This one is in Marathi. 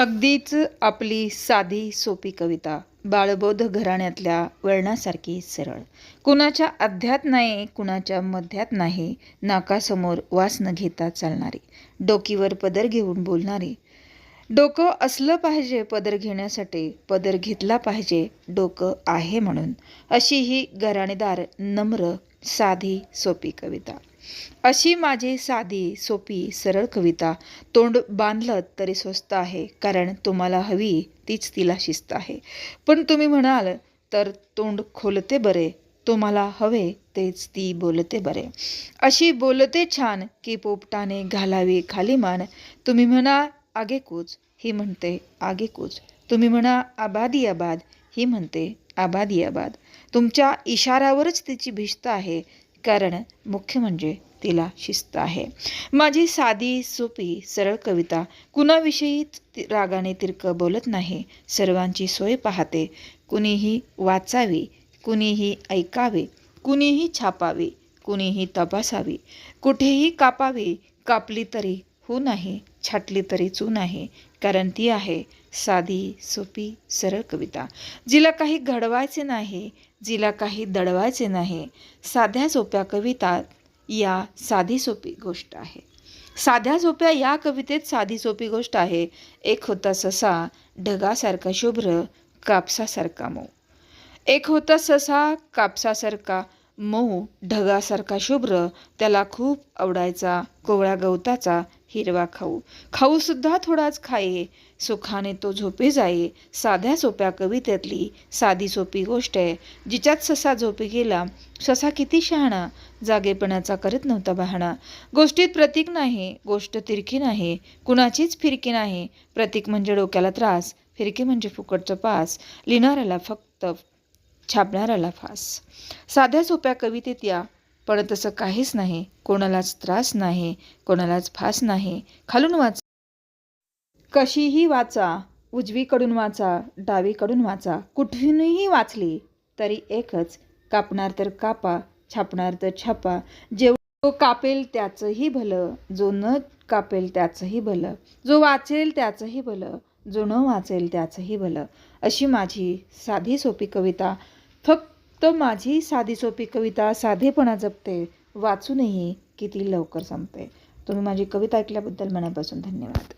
अगदीच आपली साधी सोपी कविता बाळबोध घराण्यातल्या वळणासारखी सरळ. कुणाच्या अध्यात नाही कुणाच्या मध्यात नाही नाकासमोर वास न घेता चालणारी डोकीवर पदर घेऊन बोलणारी. डोकं असलं पाहिजे पदर घेण्यासाठी पदर घेतला पाहिजे डोकं आहे म्हणून. अशी ही घराणेदार नम्र साधी सोपी कविता. अशी माझी साधी सोपी सरळ कविता. तोंड बांधलं तरी स्वस्त आहे कारण तुम्हाला हवी तीच तिला शिस्त आहे. पण तुम्ही म्हणाल तर तोंड खोलते बरे तुम्हाला हवे तेच ती बोलते बरे. अशी बोलते छान की पोपटाने घालावी खाली मान. तुम्ही म्हणा आगेकूच ही म्हणते आगेकूच तुम्ही म्हणा आबादी आबाद ही म्हणते आबादी आबाद. तुमच्या इशारावरच तिची भिस्त आहे. कारण मुख्य म्हणजे तिला शिस्त आहे. माझी साधी सोपी सरळ कविता कुणाविषयीच रागाने तिरकं बोलत नाही. सर्वांची सोय पाहते. कुणीही वाचावी कुणीही ऐकावे कुणीही छापावी कुणीही तपासावी. कुठेही कापावी कापली तरी हो नाही छाटली तरी चू नाही कारण ती आहे साधी सोपी सरळ कविता. जिला काही घडवायचे नाही जिला काही दडवायचे नाही. साध्या सोप्या कविता या साधी सोपी गोष्ट आहे. साध्या सोप्या या कवितेत साधी सोपी गोष्ट आहे. एक होता ससा ढगासारखा शुभ्र कापसासारखा मऊ. एक होता ससा कापसासारखा मऊ ढगासारखा शुभ्र त्याला खूप आवडायचा कोवळ्या गवताचा हिरवा खाऊ. खाऊसुद्धा थोडाच खाये. सुखाने तो झोपे जाये. साध्या सोप्या कवितेतली साधी सोपी गोष्ट आहे. जिच्यात ससा झोपी गेला ससा किती शहाणा जागेपणाचा करत नव्हता बहाणा. गोष्टीत प्रतीक नाही गोष्ट तिरकी नाही कुणाचीच फिरकी नाही. प्रतीक म्हणजे डोक्याला त्रास फिरकी म्हणजे फुकटचं पास लिहिणाऱ्याला फक्त छापणाऱ्याला फास. साध्या सोप्या कवितेत या पण तसं काहीच नाही. कोणालाच त्रास नाही. कोणालाच फास नाही. खालून वाचा. कशीही वाचा. उजवीकडून वाचा. डावीकडून वाचा. कुठूनही वाचली तरी एकच. कापणार तर कापा. छापणार तर छापा. जेव कापेल त्याचंही भलं. जो न कापेल त्याचंही भलं. जो वाचेल त्याचंही भलं. जो न वाचेल त्याचंही भलं. अशी माझी साधी सोपी कविता. फक्त तर माझी साधी सोपी कविता साधेपणा जपते वाचूनही किती लवकर संपते. तुम्ही माझी कविता ऐकल्याबद्दल मनापासून धन्यवाद.